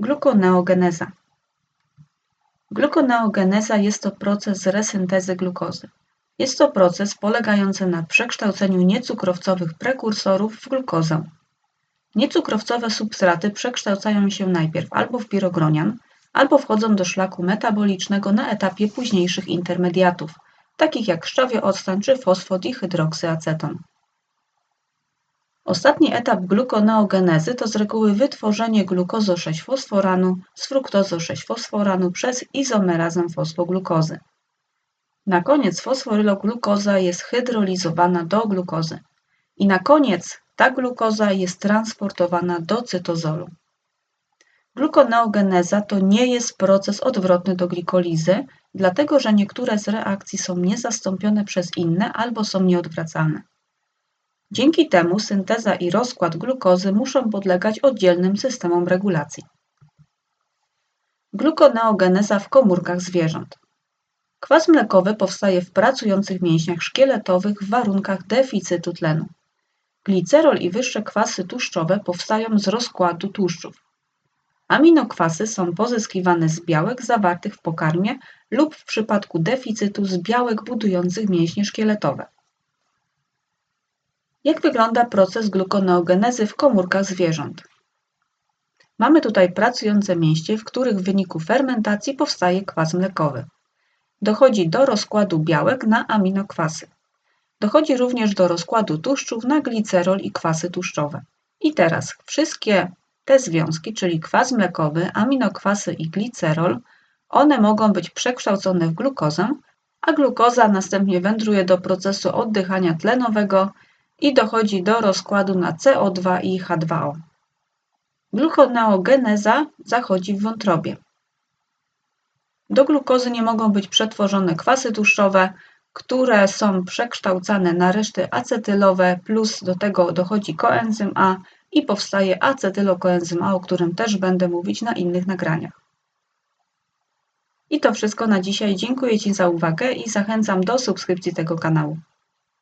Glukoneogeneza. Glukoneogeneza jest to proces resyntezy glukozy. Jest to proces polegający na przekształceniu niecukrowcowych prekursorów w glukozę. Niecukrowcowe substraty przekształcają się najpierw albo w pirogronian, albo wchodzą do szlaku metabolicznego na etapie późniejszych intermediatów, takich jak szczawiooctan czy fosfodihydroksyaceton. Ostatni etap glukoneogenezy to z reguły wytworzenie glukozo-6-fosforanu z fruktozo-6-fosforanu przez izomerazę fosfoglukozy. Na koniec fosforyloglukoza jest hydrolizowana do glukozy. I na koniec ta glukoza jest transportowana do cytozolu. Glukoneogeneza to nie jest proces odwrotny do glikolizy, dlatego że niektóre z reakcji są niezastąpione przez inne albo są nieodwracalne. Dzięki temu synteza i rozkład glukozy muszą podlegać oddzielnym systemom regulacji. Glukoneogeneza w komórkach zwierząt. Kwas mlekowy powstaje w pracujących mięśniach szkieletowych w warunkach deficytu tlenu. Glicerol i wyższe kwasy tłuszczowe powstają z rozkładu tłuszczów. Aminokwasy są pozyskiwane z białek zawartych w pokarmie lub w przypadku deficytu z białek budujących mięśnie szkieletowe. Jak wygląda proces glukoneogenezy w komórkach zwierząt? Mamy tutaj pracujące mięśnie, w których w wyniku fermentacji powstaje kwas mlekowy. Dochodzi do rozkładu białek na aminokwasy. Dochodzi również do rozkładu tłuszczów na glicerol i kwasy tłuszczowe. I teraz wszystkie te związki, czyli kwas mlekowy, aminokwasy i glicerol, one mogą być przekształcone w glukozę, a glukoza następnie wędruje do procesu oddychania tlenowego i dochodzi do rozkładu na CO2 i H2O. Glukoneogeneza zachodzi w wątrobie. Do glukozy nie mogą być przetworzone kwasy tłuszczowe, które są przekształcane na reszty acetylowe, plus do tego dochodzi koenzym A i powstaje acetylokoenzym A, o którym też będę mówić na innych nagraniach. I to wszystko na dzisiaj. Dziękuję Ci za uwagę i zachęcam do subskrypcji tego kanału.